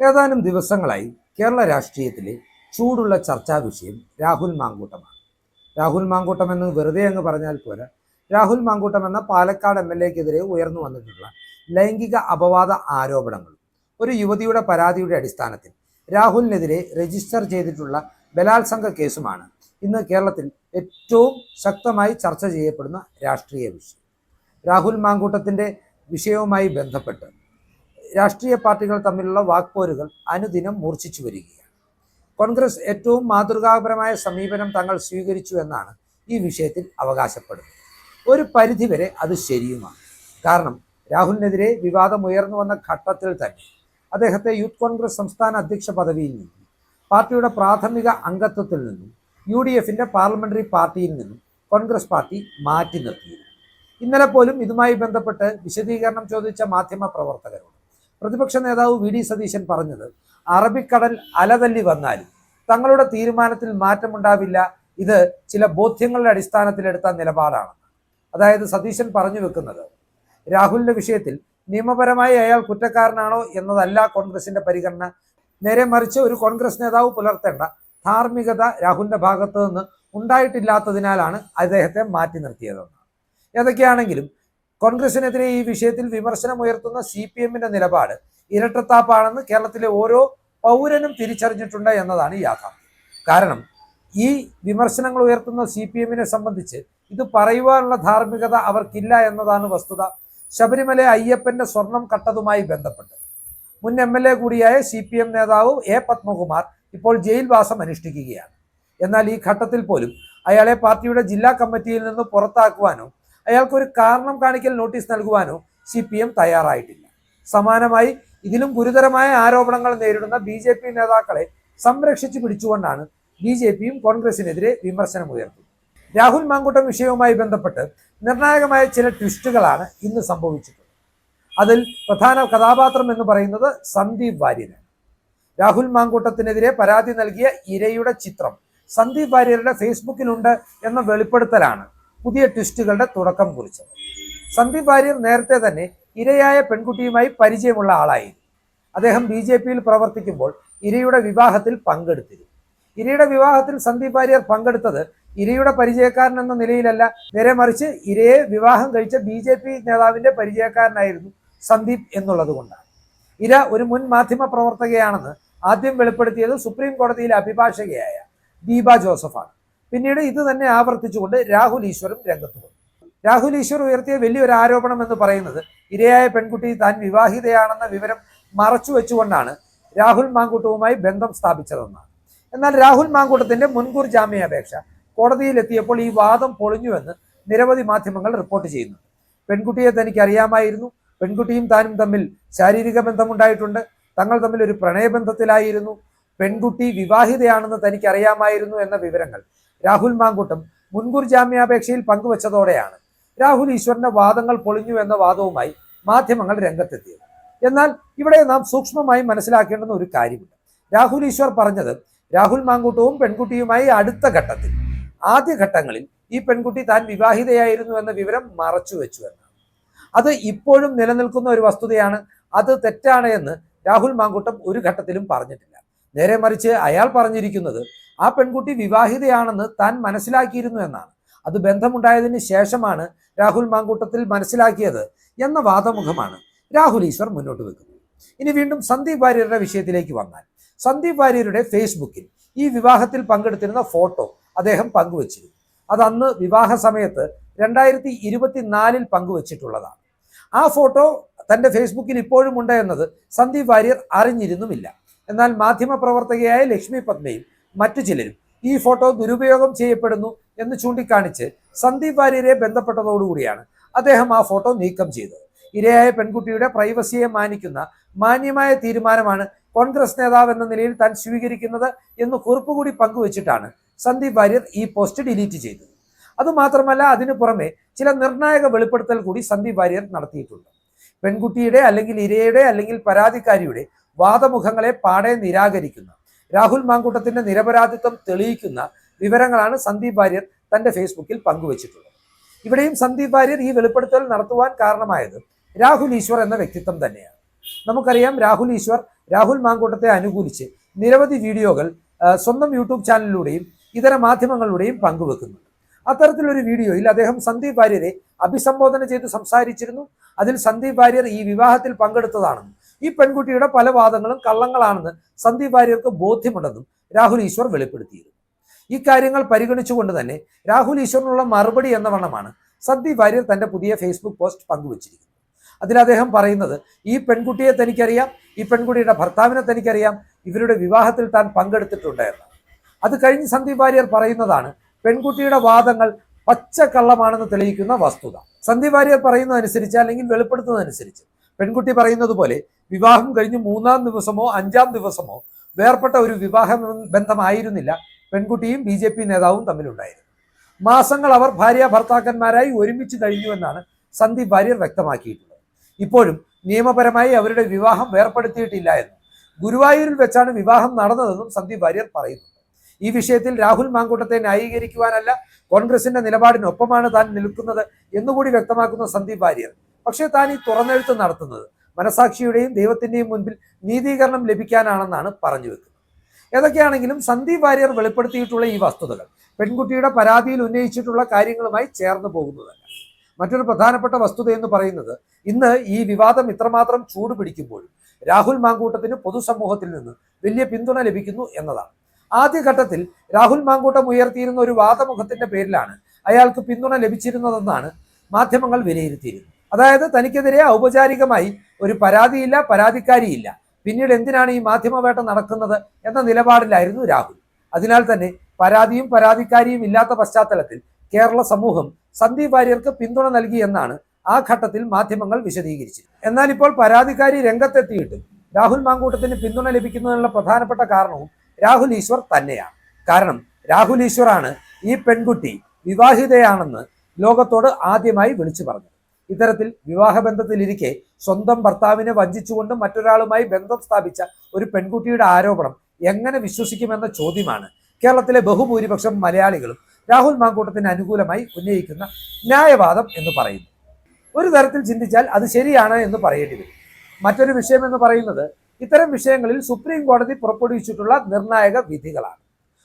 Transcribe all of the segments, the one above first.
ഏതാനും ദിവസങ്ങളായി കേരള രാഷ്ട്രീയത്തിലെ ചൂടുള്ള ചർച്ചാ വിഷയം രാഹുൽ മാങ്കൂട്ടമാണ്. രാഹുൽ മാങ്കൂട്ടം എന്ന് വെറുതെ അങ്ങ് പറഞ്ഞാൽ പോരാ. രാഹുൽ മാങ്കൂട്ടം എന്ന പാലക്കാട് എം എൽ എക്കെതിരെ ഉയർന്നു വന്നിട്ടുള്ള ലൈംഗിക അപവാദ ആരോപണങ്ങളും ഒരു യുവതിയുടെ പരാതിയുടെ അടിസ്ഥാനത്തിൽ രാഹുലിനെതിരെ രജിസ്റ്റർ ചെയ്തിട്ടുള്ള ബലാത്സംഗ കേസുമാണ് ഇന്ന് കേരളത്തിൽ ഏറ്റവും ശക്തമായി ചർച്ച ചെയ്യപ്പെടുന്ന രാഷ്ട്രീയ വിഷയം. രാഹുൽ മാങ്കൂട്ടത്തിന്റെ വിഷയവുമായി ബന്ധപ്പെട്ട് രാഷ്ട്രീയ പാർട്ടികൾ തമ്മിലുള്ള വാക്പോരുകൾ അനുദിനം മൂർച്ഛിച്ചു വരികയാണ്. കോൺഗ്രസ് ഏറ്റവും മാതൃകാപരമായ സമീപനം തങ്ങൾ സ്വീകരിച്ചു എന്നാണ് ഈ വിഷയത്തിൽ അവകാശപ്പെടുന്നത്. ഒരു പരിധിവരെ അത് ശരിയുമാണ്. കാരണം രാഹുലിനെതിരെ വിവാദം ഉയർന്നു വന്ന ഘട്ടത്തിൽ തന്നെ അദ്ദേഹത്തെ യൂത്ത് കോൺഗ്രസ് സംസ്ഥാന അധ്യക്ഷ പദവിയിൽ നിന്നും പാർട്ടിയുടെ പ്രാഥമിക അംഗത്വത്തിൽ നിന്നും യു ഡി എഫിന്റെ പാർലമെന്ററി പാർട്ടിയിൽ നിന്നും കോൺഗ്രസ് പാർട്ടി മാറ്റി നിർത്തിയിരുന്നു. ഇന്നലെ പോലും ഇതുമായി ബന്ധപ്പെട്ട് വിശദീകരണം ചോദിച്ച മാധ്യമ പ്രവർത്തകരോട് പ്രതിപക്ഷ നേതാവ് വി ഡി സതീശൻ പറഞ്ഞത് അറബിക്കടൽ അലതല്ലി വന്നാൽ തങ്ങളുടെ തീരുമാനത്തിൽ മാറ്റമുണ്ടാവില്ല. ഇത് ചില ബോധ്യങ്ങളുടെ അടിസ്ഥാനത്തിലെടുത്ത നിലപാടാണ്. അതായത് സതീശൻ പറഞ്ഞു വെക്കുന്നത് രാഹുലിന്റെ വിഷയത്തിൽ നിയമപരമായി അയാൾ കുറ്റക്കാരനാണോ എന്നതല്ല കോൺഗ്രസിന്റെ പരിഗണന. നേരെ മറിച്ച് ഒരു കോൺഗ്രസ് നേതാവ് പുലർത്തേണ്ട ധാർമ്മികത രാഹുലിന്റെ ഭാഗത്തു നിന്ന് ഉണ്ടായിട്ടില്ലാത്തതിനാലാണ് അദ്ദേഹത്തെ മാറ്റി നിർത്തിയതെന്ന്. ഏതൊക്കെയാണെങ്കിലും കോൺഗ്രസിനെതിരെ ഈ വിഷയത്തിൽ വിമർശനം ഉയർത്തുന്ന സി പി എമ്മിന്റെ നിലപാട് ഇരട്ടത്താപ്പാണെന്ന് കേരളത്തിലെ ഓരോ പൗരനും തിരിച്ചറിഞ്ഞിട്ടുണ്ട് എന്നതാണ് യാഥാർത്ഥ്യം. കാരണം ഈ വിമർശനങ്ങൾ ഉയർത്തുന്ന സി പി എമ്മിനെ സംബന്ധിച്ച് ഇത് പറയുവാനുള്ള ധാർമ്മികത അവർക്കില്ല എന്നതാണ് വസ്തുത. ശബരിമല അയ്യപ്പന്റെ സ്വർണം കട്ടതുമായി ബന്ധപ്പെട്ട്. മുൻ എം എൽ എ കൂടിയായ സി പി എം നേതാവ് എ പത്മകുമാർ ഇപ്പോൾ ജയിൽവാസം അനുഷ്ഠിക്കുകയാണ്. എന്നാൽ ഈ ഘട്ടത്തിൽ പോലും അയാളെ പാർട്ടിയുടെ ജില്ലാ കമ്മിറ്റിയിൽ നിന്ന് പുറത്താക്കുവാനോ അയാൾക്ക് ഒരു കാരണം കാണിക്കൽ നോട്ടീസ് നൽകുവാനോ സി പി എം തയ്യാറായിട്ടില്ല. സമാനമായി ഇതിലും ഗുരുതരമായ ആരോപണങ്ങൾ നേരിടുന്ന ബി ജെ പി നേതാക്കളെ സംരക്ഷിച്ചു പിടിച്ചുകൊണ്ടാണ് ബി ജെ പിയും കോൺഗ്രസിനെതിരെ വിമർശനം ഉയർത്തുന്നത് രാഹുൽ മാങ്കൂട്ടം വിഷയവുമായി ബന്ധപ്പെട്ട് നിർണായകമായ ചില ട്വിസ്റ്റുകളാണ് ഇന്ന് സംഭവിച്ചിട്ടുള്ളത്. അതിൽ പ്രധാന കഥാപാത്രം എന്ന് പറയുന്നത് സന്ദീപ് വാര്യനാണ് രാഹുൽ മാങ്കൂട്ടത്തിനെതിരെ പരാതി നൽകിയ ഇരയുടെ ചിത്രം സന്ദീപ് വാര്യരുടെ ഫേസ്ബുക്കിലുണ്ട് എന്ന വെളിപ്പെടുത്തലാണ് പുതിയ ട്വിസ്റ്റുകളുടെ തുടക്കം കുറിച്ചത്. സന്ദീപ് വാര്യർ നേരത്തെ തന്നെ ഇരയായ പെൺകുട്ടിയുമായി പരിചയമുള്ള ആളായിരുന്നു. അദ്ദേഹം ബി ജെ പിയിൽ പ്രവർത്തിക്കുമ്പോൾ ഇരയുടെ വിവാഹത്തിൽ പങ്കെടുത്തിരുന്നു. ഇരയുടെ വിവാഹത്തിൽ സന്ദീപ് വാര്യർ പങ്കെടുത്തത് ഇരയുടെ പരിചയക്കാരൻ എന്ന നിലയിലല്ല. നേരെ മറിച്ച് ഇരയെ വിവാഹം കഴിച്ച ബി ജെ പി നേതാവിന്റെ പരിചയക്കാരനായിരുന്നു സന്ദീപ് എന്നുള്ളത് കൊണ്ടാണ്. ഇര ഒരു മുൻ മാധ്യമ പ്രവർത്തകയാണെന്ന് ആദ്യം വെളിപ്പെടുത്തിയത് സുപ്രീം കോടതിയിലെ അഭിഭാഷകയായ ദീപ ജോസഫാണ്. പിന്നീട് ഇത് തന്നെ ആവർത്തിച്ചുകൊണ്ട് രാഹുൽ ഈശ്വറും രംഗത്ത് വന്നു. രാഹുൽ ഈശ്വർ ഉയർത്തിയ വലിയൊരു ആരോപണം എന്ന് പറയുന്നത് ഇരയായ പെൺകുട്ടി താൻ വിവാഹിതയാണെന്ന വിവരം മറച്ചു വെച്ചുകൊണ്ടാണ് രാഹുൽ മാങ്കൂട്ടവുമായി ബന്ധം സ്ഥാപിച്ചതെന്നാണ്. എന്നാൽ രാഹുൽ മാങ്കൂട്ടത്തിന്റെ മുൻകൂർ ജാമ്യാപേക്ഷ കോടതിയിലെത്തിയപ്പോൾ ഈ വാദം പൊളിഞ്ഞുവെന്ന് നിരവധി മാധ്യമങ്ങൾ റിപ്പോർട്ട് ചെയ്യുന്നു പെൺകുട്ടിയെ തനിക്ക് അറിയാമായിരുന്നു പെൺകുട്ടിയും താനും തമ്മിൽ ശാരീരിക ബന്ധമുണ്ടായിട്ടുണ്ട്. തങ്ങൾ തമ്മിൽ ഒരു പ്രണയബന്ധത്തിലായിരുന്നു. പെൺകുട്ടി വിവാഹിതയാണെന്ന് തനിക്ക് അറിയാമായിരുന്നു എന്ന വിവരങ്ങൾ രാഹുൽ മാങ്കൂട്ടം മുൻകൂർ ജാമ്യാപേക്ഷയിൽ പങ്കുവച്ചതോടെയാണ്. രാഹുൽ ഈശ്വറിന്റെ വാദങ്ങൾ പൊളിഞ്ഞു എന്ന വാദവുമായി മാധ്യമങ്ങൾ രംഗത്തെത്തിയത്. എന്നാൽ ഇവിടെ നാം സൂക്ഷ്മമായി മനസ്സിലാക്കേണ്ടുന്ന ഒരു കാര്യമുണ്ട്. രാഹുൽ ഈശ്വർ പറഞ്ഞത് രാഹുൽ മാങ്കൂട്ടവും പെൺകുട്ടിയുമായി അടുത്ത ഘട്ടത്തിൽ. ആദ്യ ഘട്ടങ്ങളിൽ ഈ പെൺകുട്ടി താൻ വിവാഹിതയായിരുന്നു എന്ന വിവരം മറച്ചു വെച്ചു എന്നാണ്. അത് ഇപ്പോഴും നിലനിൽക്കുന്ന ഒരു വസ്തുതയാണ്. അത് തെറ്റാണ് എന്ന് രാഹുൽ മാങ്കൂട്ടം ഒരു ഘട്ടത്തിലും പറഞ്ഞിട്ടില്ല. നേരെ മറിച്ച് അയാൾ പറഞ്ഞിരിക്കുന്നത് ആ പെൺകുട്ടി വിവാഹിതയാണെന്ന് താൻ മനസ്സിലാക്കിയിരുന്നു എന്നാണ്. അത് ബന്ധമുണ്ടായതിന് ശേഷമാണ് രാഹുൽ മാങ്കൂട്ടത്തിൽ മനസ്സിലാക്കിയത് എന്ന വാദമുഖമാണ് രാഹുൽ ഈശ്വർ മുന്നോട്ട് വെക്കുന്നത്. ഇനി വീണ്ടും സന്ദീപ് വാര്യരുടെ വിഷയത്തിലേക്ക് വന്നാൽ. സന്ദീപ് വാര്യരുടെ ഫേസ്ബുക്കിൽ ഈ വിവാഹത്തിൽ പങ്കെടുത്തിരുന്ന ഫോട്ടോ അദ്ദേഹം പങ്കുവച്ചിരുന്നു. അത് അന്ന് വിവാഹ സമയത്ത് രണ്ടായിരത്തി ഇരുപത്തിനാലിൽ പങ്കുവച്ചിട്ടുള്ളതാണ്. ആ ഫോട്ടോ തന്റെ ഫേസ്ബുക്കിൽ ഇപ്പോഴും ഉണ്ട് എന്നത് സന്ദീപ് വാര്യർ അറിഞ്ഞിരുന്നുമില്ല. എന്നാൽ മാധ്യമപ്രവർത്തകയായ ലക്ഷ്മി പത്മയും മറ്റു ചിലരും ഈ ഫോട്ടോ ദുരുപയോഗം ചെയ്യപ്പെടുന്നു എന്ന് ചൂണ്ടിക്കാണിച്ച് സന്ദീപ് വാര്യരെ ബന്ധപ്പെട്ടതോടുകൂടിയാണ് അദ്ദേഹം ആ ഫോട്ടോ നീക്കം ചെയ്തത്. ഇരയായ പെൺകുട്ടിയുടെ പ്രൈവസിയെ മാനിക്കുന്ന മാന്യമായ തീരുമാനമാണ് കോൺഗ്രസ് നേതാവ് എന്ന നിലയിൽ താൻ സ്വീകരിക്കുന്നത് എന്ന് കുറിപ്പ് കൂടി പങ്കുവച്ചിട്ടാണ് സന്ദീപ് വാര്യർ ഈ പോസ്റ്റ് ഡിലീറ്റ് ചെയ്തത്. അതുമാത്രമല്ല അതിനു പുറമെ ചില നിർണായക വെളിപ്പെടുത്തൽ കൂടി സന്ദീപ് വാര്യർ നടത്തിയിട്ടുണ്ട്. പെൺകുട്ടിയുടെ അല്ലെങ്കിൽ ഇരയുടെ അല്ലെങ്കിൽ പരാതിക്കാരിയുടെ വാദമുഖങ്ങളെ പാടെ നിരാകരിക്കുന്ന രാഹുൽ മാങ്കൂട്ടത്തിന്റെ നിരപരാധിത്വം തെളിയിക്കുന്ന വിവരങ്ങളാണ് സന്ദീപ് വാര്യർ തന്റെ ഫേസ്ബുക്കിൽ പങ്കുവച്ചിട്ടുള്ളത്. ഇവിടെയും സന്ദീപ് വാര്യർ ഈ വെളിപ്പെടുത്തൽ നടത്തുവാൻ കാരണമായത് രാഹുൽ ഈശ്വർ എന്ന വ്യക്തിത്വം തന്നെയാണ്. നമുക്കറിയാം രാഹുൽ ഈശ്വർ രാഹുൽ മാങ്കൂട്ടത്തെ അനുകൂലിച്ച് നിരവധി വീഡിയോകൾ സ്വന്തം യൂട്യൂബ് ചാനലിലൂടെയും ഇതര മാധ്യമങ്ങളിലൂടെയും പങ്കുവെക്കുന്നുണ്ട്. അത്തരത്തിലൊരു വീഡിയോയിൽ അദ്ദേഹം സന്ദീപ് വാര്യരെ അഭിസംബോധന ചെയ്ത് സംസാരിച്ചിരുന്നു. അതിൽ സന്ദീപ് വാര്യർ ഈ വിവാഹത്തിൽ പങ്കെടുത്തതാണെന്നും ഈ പെൺകുട്ടിയുടെ പല വാദങ്ങളും കള്ളങ്ങളാണെന്ന് സന്ദീപ് വാര്യർക്ക് ബോധ്യമുണ്ടെന്നും രാഹുൽ ഈശ്വർ വെളിപ്പെടുത്തിയിരുന്നു. ഈ കാര്യങ്ങൾ പരിഗണിച്ചുകൊണ്ട് തന്നെ രാഹുൽ ഈശ്വറിനുള്ള മറുപടി എന്ന വണ്ണമാണ് സന്ദീപ് വാര്യർ തന്റെ പുതിയ ഫേസ്ബുക്ക് പോസ്റ്റ് പങ്കുവച്ചിരിക്കുന്നത്. അതിൽ അദ്ദേഹം പറയുന്നത് ഈ പെൺകുട്ടിയെ തനിക്കറിയാം ഈ പെൺകുട്ടിയുടെ ഭർത്താവിനെ തനിക്കറിയാം ഇവരുടെ വിവാഹത്തിൽ താൻ പങ്കെടുത്തിട്ടുണ്ട് എന്ന് അത് കഴിഞ്ഞ് സന്ദീപ് വാര്യർ പറയുന്നതാണ് പെൺകുട്ടിയുടെ വാദങ്ങൾ പച്ച കള്ളമാണെന്ന് തെളിയിക്കുന്ന വസ്തുത. സന്ദീപ് വാര്യർ പറയുന്നതനുസരിച്ച് അല്ലെങ്കിൽ വെളിപ്പെടുത്തുന്നതനുസരിച്ച് പെൺകുട്ടി പറയുന്നത് പോലെ വിവാഹം കഴിഞ്ഞ് മൂന്നാം ദിവസമോ അഞ്ചാം ദിവസമോ വേർപെട്ട ഒരു വിവാഹ ബന്ധമായിരുന്നില്ല. പെൺകുട്ടിയും ബി ജെ പി നേതാവും തമ്മിലുണ്ടായിരുന്നു. മാസങ്ങൾ അവർ ഭാര്യ ഭർത്താക്കന്മാരായി ഒരുമിച്ച് കഴിഞ്ഞുവെന്നാണ് സന്ദീപ് വാര്യർ വ്യക്തമാക്കിയിട്ടുള്ളത്. ഇപ്പോഴും നിയമപരമായി അവരുടെ വിവാഹം വേർപ്പെടുത്തിയിട്ടില്ല എന്നും ഗുരുവായൂരിൽ വെച്ചാണ് വിവാഹം നടന്നതെന്നും സന്ദീപ് വാര്യർ പറയുന്നു ഈ വിഷയത്തിൽ രാഹുൽ മാങ്കൂട്ടത്തെ ന്യായീകരിക്കുവാനല്ല കോൺഗ്രസിന്റെ നിലപാടിനൊപ്പമാണ് താൻ നിൽക്കുന്നത് എന്നുകൂടി വ്യക്തമാക്കുന്ന സന്ദീപ് വാര്യർ. പക്ഷേ താൻ ഈ തുറന്നെഴുത്ത് നടത്തുന്നത് മനസാക്ഷിയുടെയും ദൈവത്തിന്റെയും മുൻപിൽ നീതീകരണം ലഭിക്കാനാണെന്നാണ് പറഞ്ഞു വെക്കുന്നത്. ഏതൊക്കെയാണെങ്കിലും സന്ദീപ് വാര്യർ വെളിപ്പെടുത്തിയിട്ടുള്ള ഈ വസ്തുതകൾ പെൺകുട്ടിയുടെ പരാതിയിൽ ഉന്നയിച്ചിട്ടുള്ള കാര്യങ്ങളുമായി ചേർന്ന് പോകുന്നതല്ല. മറ്റൊരു പ്രധാനപ്പെട്ട വസ്തുത എന്ന് പറയുന്നത് ഇന്ന് ഈ വിവാദം ഇത്രമാത്രം ചൂട് പിടിക്കുമ്പോഴും രാഹുൽ മാങ്കൂട്ടത്തിന് പൊതുസമൂഹത്തിൽ നിന്ന് വലിയ പിന്തുണ ലഭിക്കുന്നു എന്നതാണ്. ആദ്യഘട്ടത്തിൽ രാഹുൽ മാങ്കൂട്ടം ഉയർത്തിയിരുന്ന ഒരു വാദമുഖത്തിന്റെ പേരിലാണ് അയാൾക്ക് പിന്തുണ ലഭിച്ചിരുന്നതെന്നാണ് മാധ്യമങ്ങൾ വിലയിരുത്തിയിരുന്നത്. അതായത് തനിക്കെതിരെ ഔപചാരികമായി ഒരു പരാതിയില്ല പരാതിക്കാരിയില്ല. പിന്നീട് എന്തിനാണ് ഈ മാധ്യമവേട്ട നടക്കുന്നത് എന്ന നിലപാടിലായിരുന്നു രാഹുൽ. അതിനാൽ തന്നെ പരാതിയും പരാതിക്കാരിയും ഇല്ലാത്ത പശ്ചാത്തലത്തിൽ കേരള സമൂഹം സന്ദീപ് വാര്യർക്ക് പിന്തുണ നൽകി എന്നാണ് ആ ഘട്ടത്തിൽ മാധ്യമങ്ങൾ വിശദീകരിച്ചത് എന്നാൽ ഇപ്പോൾ പരാതിക്കാരി രംഗത്തെത്തിയിട്ടും രാഹുൽ മാങ്കൂട്ടത്തിന് പിന്തുണ ലഭിക്കുന്നതിനുള്ള പ്രധാനപ്പെട്ട കാരണവും രാഹുൽ ഈശ്വർ തന്നെയാണ്. കാരണം രാഹുൽ ഈശ്വറാണ് ഈ പെൺകുട്ടി വിവാഹിതയാണെന്ന് ലോകത്തോട് ആദ്യമായി വിളിച്ചു പറഞ്ഞത്. ഇത്തരത്തിൽ വിവാഹബന്ധത്തിലിരിക്കെ സ്വന്തം ഭർത്താവിനെ വഞ്ചിച്ചുകൊണ്ട് മറ്റൊരാളുമായി ബന്ധം സ്ഥാപിച്ച ഒരു പെൺകുട്ടിയുടെ ആരോപണം എങ്ങനെ വിശ്വസിക്കുമെന്ന ചോദ്യമാണ്. കേരളത്തിലെ ബഹുഭൂരിപക്ഷം മലയാളികളും രാഹുൽ മാങ്കൂട്ടത്തിന് അനുകൂലമായി ഉന്നയിക്കുന്ന ന്യായവാദം എന്ന് പറയുന്നു. ഒരു തരത്തിൽ ചിന്തിച്ചാൽ അത് ശരിയാണ് എന്ന് പറയേണ്ടി വരും. മറ്റൊരു വിഷയം എന്ന് പറയുന്നത് ഇത്തരം വിഷയങ്ങളിൽ സുപ്രീം കോടതി പുറപ്പെടുവിച്ചിട്ടുള്ള നിർണായക വിധികളാണ്.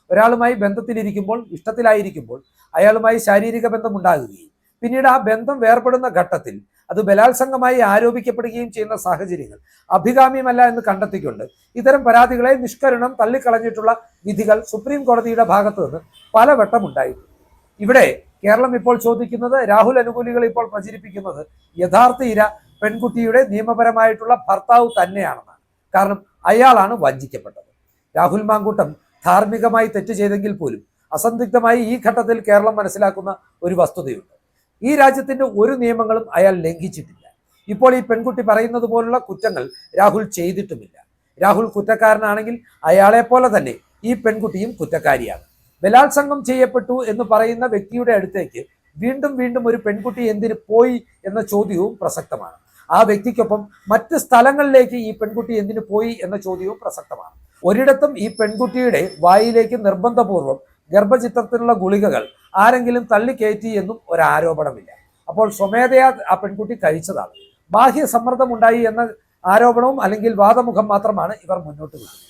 ഒരാളുമായി ബന്ധത്തിലിരിക്കുമ്പോൾ ഇഷ്ടത്തിലായിരിക്കുമ്പോൾ അയാളുമായി ശാരീരിക ബന്ധം ഉണ്ടാകുകയും പിന്നീട് ആ ബന്ധം വേർപെടുന്ന ഘട്ടത്തിൽ അത് ബലാത്സംഗമായി ആരോപിക്കപ്പെടുകയും ചെയ്യുന്ന സാഹചര്യങ്ങൾ അഭികാമ്യമല്ല എന്ന് കണ്ടെത്തിക്കൊണ്ട് ഇത്തരം പരാതികളെ നിഷ്കരണം തള്ളിക്കളഞ്ഞിട്ടുള്ള വിധികൾ സുപ്രീം കോടതിയുടെ ഭാഗത്തു നിന്ന് പലവട്ടം ഉണ്ടായിട്ടുണ്ട്. ഇവിടെ കേരളം ഇപ്പോൾ ചോദിക്കുന്നത് രാഹുൽ അനുകൂലികൾ ഇപ്പോൾ പ്രചരിപ്പിക്കുന്നത് യഥാർത്ഥ ഇര പെൺകുട്ടിയുടെ നിയമപരമായിട്ടുള്ള ഭർത്താവ് തന്നെയാണെന്നാണ്. കാരണം അയാളാണ് വഞ്ചിക്കപ്പെട്ടത്. രാഹുൽ മാങ്കൂട്ടം ധാർമ്മികമായി തെറ്റ് ചെയ്തെങ്കിൽ പോലും അസന്ദിഗ്ധമായി ഈ ഘട്ടത്തിൽ കേരളം മനസ്സിലാക്കുന്ന ഒരു വസ്തുതയുണ്ട്. ഈ രാജ്യത്തിന്റെ ഒരു നിയമങ്ങളും അയാൾ ലംഘിച്ചിട്ടില്ല. ഇപ്പോൾ ഈ പെൺകുട്ടി പറയുന്നത് പോലുള്ള കുറ്റങ്ങൾ രാഹുൽ ചെയ്തിട്ടുമില്ല. രാഹുൽ കുറ്റക്കാരനാണെങ്കിൽ അയാളെ പോലെ തന്നെ ഈ പെൺകുട്ടിയും കുറ്റക്കാരിയാണ്. ബലാത്സംഗം ചെയ്യപ്പെട്ടു എന്ന് പറയുന്ന വ്യക്തിയുടെ അടുത്തേക്ക് വീണ്ടും വീണ്ടും ഒരു പെൺകുട്ടി എന്തിന് പോയി എന്ന ചോദ്യവും പ്രസക്തമാണ്. ആ വ്യക്തിക്കൊപ്പം മറ്റ് സ്ഥലങ്ങളിലേക്ക് ഈ പെൺകുട്ടി എന്തിന് പോയി എന്ന ചോദ്യവും പ്രസക്തമാണ്. ഒരിടത്തും ഈ പെൺകുട്ടിയുടെ വായിലേക്ക് നിർബന്ധപൂർവം ഗർഭചിത്രത്തിനുള്ള ഗുളികകൾ ആരെങ്കിലും തള്ളിക്കയറ്റി എന്നും ഒരാരോപണമില്ല. അപ്പോൾ സ്വമേധയാ ആ പെൺകുട്ടി കഴിച്ചതാണ്. ബാഹ്യ സമ്മർദ്ദം ഉണ്ടായി എന്ന ആരോപണവും അല്ലെങ്കിൽ വാദമുഖം മാത്രമാണ് ഇവർ മുന്നോട്ട് വെക്കുന്നത്.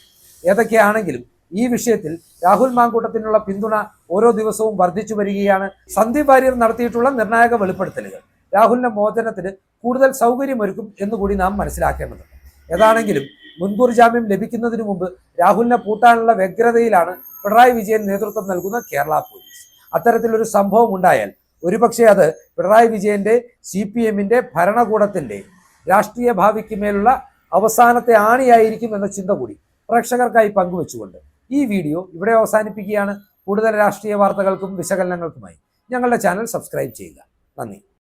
ഏതൊക്കെയാണെങ്കിലും ഈ വിഷയത്തിൽ രാഹുൽ മാങ്കൂട്ടത്തിനുള്ള പിന്തുണ ഓരോ ദിവസവും വർദ്ധിച്ചു വരികയാണ്. സന്ദീപ് വാര്യർ നടത്തിയിട്ടുള്ള നിർണായക വെളിപ്പെടുത്തലുകൾ. രാഹുലിന്റെ മോചനത്തിന് കൂടുതൽ സൗകര്യമൊരുക്കും എന്നുകൂടി നാം മനസ്സിലാക്കേണ്ടതുണ്ട്. ഏതാണെങ്കിലും മുൻകൂർ ജാമ്യം ലഭിക്കുന്നതിന് മുമ്പ് രാഹുലിനെ പൂട്ടാനുള്ള വ്യഗ്രതയിലാണ് പിണറായി വിജയൻ നേതൃത്വം നൽകുന്ന കേരള പോലീസ്. അത്തരത്തിലൊരു സംഭവം ഉണ്ടായാൽ ഒരുപക്ഷെ അത് പിണറായി വിജയന്റെ സി പി എമ്മിന്റെ ഭരണകൂടത്തിന്റെ രാഷ്ട്രീയ ഭാവിക്ക് മേലുള്ള അവസാനത്തെ ആണിയായിരിക്കും എന്ന ചിന്ത കൂടി പ്രേക്ഷകർക്കായി പങ്കുവെച്ചുകൊണ്ട് ഈ വീഡിയോ ഇവിടെ അവസാനിപ്പിക്കുകയാണ്. കൂടുതൽ രാഷ്ട്രീയ വാർത്തകൾക്കും വിശകലനങ്ങൾക്കുമായി ഞങ്ങളുടെ ചാനൽ സബ്സ്ക്രൈബ് ചെയ്യുക. നന്ദി.